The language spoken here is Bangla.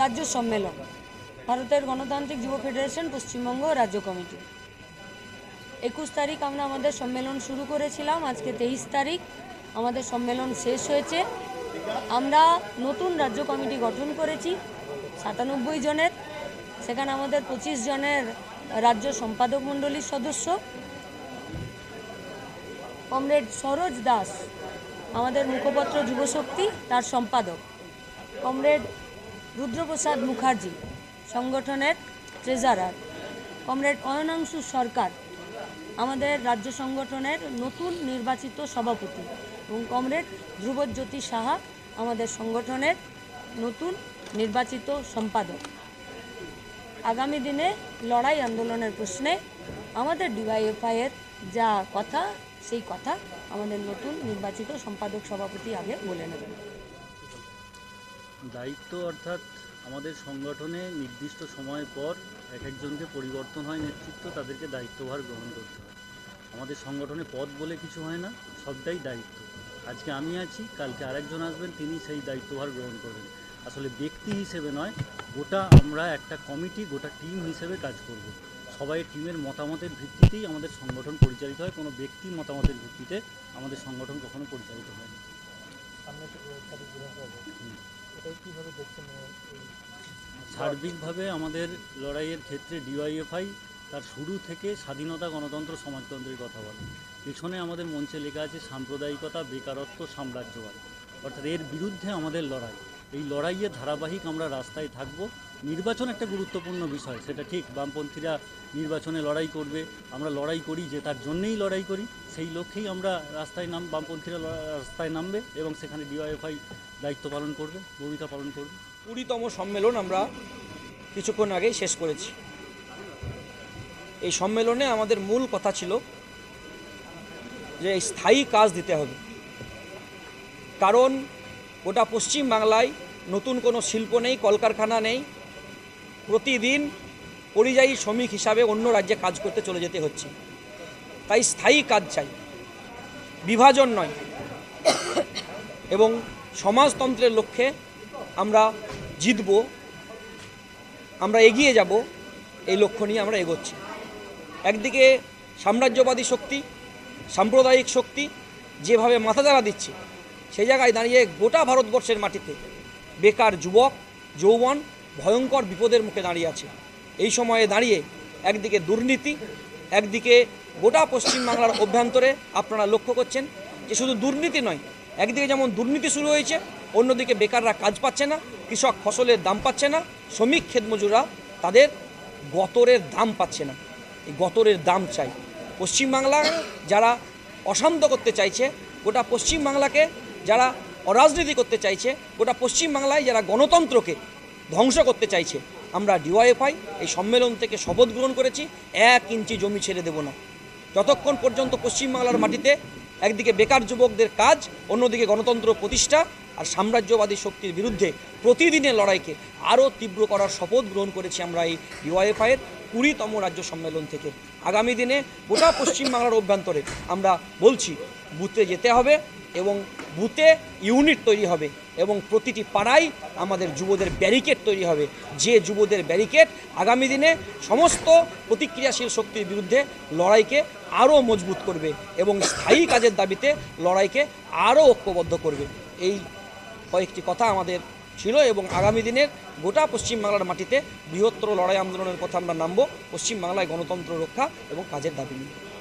রাজ্য সম্মেলন, ভারতের গণতান্ত্রিক যুব ফেডারেশন, পশ্চিমবঙ্গ রাজ্য কমিটি। একুশ তারিখ আমরা আমাদের সম্মেলন শুরু করেছিলাম, আজকে তেইশ তারিখ আমাদের সম্মেলন শেষ হয়েছে। আমরা নতুন রাজ্য কমিটি গঠন করেছি, সাতানব্বই জনের। সেখানে আমাদের পঁচিশ জনের রাজ্য সম্পাদক মণ্ডলীর সদস্য। কমরেড সরোজ দাস, আমাদের মুখপত্র যুবশক্তি, তার সম্পাদক। কমরেড রুদ্রপ্রসাদ মুখার্জি, সংগঠনের ট্রেজারার কমরেড অয়নাংশু সরকার, আমাদের রাজ্য সংগঠনের নতুন নির্বাচিত সভাপতি এবং কমরেড ধ্রুবজ্যোতি সাহা, আমাদের সংগঠনের নতুন নির্বাচিত সম্পাদক। আগামী দিনে লড়াই আন্দোলনের প্রশ্নে আমাদের ডিওয়াইএফআইয়ের যা কথা, সেই কথা আমাদের নতুন নির্বাচিত সম্পাদক সভাপতি আগে বলে নেবেন। দায়িত্ব অর্থাৎ আমাদের সংগঠনে নির্দিষ্ট সময় পর এক একজনকে পরিবর্তন হয় নেতৃত্ব তাদেরকে দায়িত্বভার গ্রহণ করতে হয়। আমাদের সংগঠনে পদ বলে কিছু হয় না সবটাই দায়িত্ব। আজকে আমি আছি কালকে আরেকজন আসবেন তিনি সেই দায়িত্বভার গ্রহণ করবেন। আসলে ব্যক্তি হিসেবে নয় গোটা আমরা একটা কমিটি গোটা টিম হিসেবে কাজ করব। সবাই টিমের মতামতের ভিত্তিতেই আমাদের সংগঠন পরিচালিত হয় কোনো ব্যক্তি মতামতের ভিত্তিতে আমাদের সংগঠন কখনো পরিচালিত হয় না। সার্বিকভাবে আমাদের লড়াইয়ের ক্ষেত্রে ডিওয়াইএফআই তার শুরু থেকে স্বাধীনতা গণতন্ত্র সমাজতন্ত্রের কথা বলে। পেছনে আমাদের মঞ্চে লেখা আছে সাম্প্রদায়িকতা, বেকারত্ব, সাম্রাজ্যবাদ। অর্থাৎ এর বিরুদ্ধে আমাদের লড়াই। এই লড়াইয়ের ধারাবাহিক আমরা রাস্তায় থাকব। নির্বাচন একটা গুরুত্বপূর্ণ বিষয়, সেটা ঠিক, বামপন্থীরা নির্বাচনে লড়াই করবে, আমরা লড়াই করি, যে তার জন্যেই লড়াই করি, সেই লক্ষ্যেই আমরা রাস্তায় নাম, বামপন্থীরা রাস্তায় নামবে এবং সেখানে ডিওয়াইএফআই দায়িত্ব পালন করবে, ভূমিকা পালন করবে। কুড়িতম সম্মেলন আমরা কিছুক্ষণ আগেই শেষ করেছি। এই সম্মেলনে আমাদের মূল কথা ছিল যে স্থায়ী কাজ দিতে হবে। কারণ গোটা পশ্চিম বাংলায় নতুন কোনো শিল্প নেই, কলকারখানা নেই প্রতিদিন পরিযায়ী শ্রমিক হিসাবে অন্য রাজ্যে কাজ করতে চলে যেতে হচ্ছে। তাই স্থায়ী কাজ চাই। বিভাজন নয়। এবং সমাজতন্ত্রের লক্ষ্যে আমরা জিতব। আমরা এগিয়ে যাব। এই লক্ষ্য নিয়ে আমরা এগোচ্ছি। একদিকে সাম্রাজ্যবাদী শক্তি, সাম্প্রদায়িক শক্তি যেভাবে মাথাচাড়া দিচ্ছে, সেই জায়গায় দাঁড়িয়ে গোটা ভারতবর্ষের মাটিতে বেকার যুবক, যৌবন ভয়ঙ্কর বিপদের মুখে দাঁড়িয়ে আছে। এই সময়ে দাঁড়িয়ে একদিকে দুর্নীতি, একদিকে গোটা পশ্চিমবাংলার অভ্যন্তরে আপনারা লক্ষ্য করছেন যে শুধু দুর্নীতি নয়, একদিকে যেমন দুর্নীতি শুরু হয়েছে, অন্যদিকে বেকাররা কাজ পাচ্ছে না, কৃষক ফসলের দাম পাচ্ছে না, শ্রমিক ক্ষেতমজুরা তাদের গতরের দাম পাচ্ছে না। এই গতরের দাম চাই। পশ্চিমবাংলা যারা অশান্ত করতে চাইছে, গোটা পশ্চিমবাংলাকে যারা অরাজনীতি করতে চাইছে, গোটা পশ্চিমবাংলায় যারা গণতন্ত্রকে ধ্বংস করতে চাইছে। আমরা ডিওয়াইএফআই এই সম্মেলন থেকে শপথ গ্রহণ করেছি, এক ইঞ্চি জমি ছেড়ে দেব না। যতক্ষণ পর্যন্ত পশ্চিমবাংলার মাটিতে একদিকে বেকার যুবকদের কাজ, অন্যদিকে গণতন্ত্র প্রতিষ্ঠা আর সাম্রাজ্যবাদী শক্তির বিরুদ্ধে প্রতিদিনের লড়াইকে আরও তীব্র করার শপথ গ্রহণ করেছি আমরা এই ডিওয়াইএফআইয়ের কুড়িতম রাজ্য সম্মেলন থেকে। আগামী দিনে গোটা পশ্চিমবাংলার অভ্যন্তরে আমরা বলছি, বুথে যেতে হবে এবং বুথে ইউনিট তৈরি হবে এবং প্রতিটি পাড়ায় আমাদের যুবদের ব্যারিকেড তৈরি হবে। যে যুবদের ব্যারিকেড আগামী দিনে সমস্ত প্রতিক্রিয়াশীল শক্তির বিরুদ্ধে লড়াইকে আরও মজবুত করবে এবং স্থায়ী কাজের দাবিতে লড়াইকে আরও ঐক্যবদ্ধ করবে। এই কয়েকটি কথা আমাদের ছিল এবং আগামী দিনের গোটা পশ্চিমবাংলার মাটিতে বৃহত্তর লড়াই আন্দোলনের কথা আমরা নামব। পশ্চিমবাংলায় গণতন্ত্র রক্ষা এবং কাজের দাবি নিয়ে।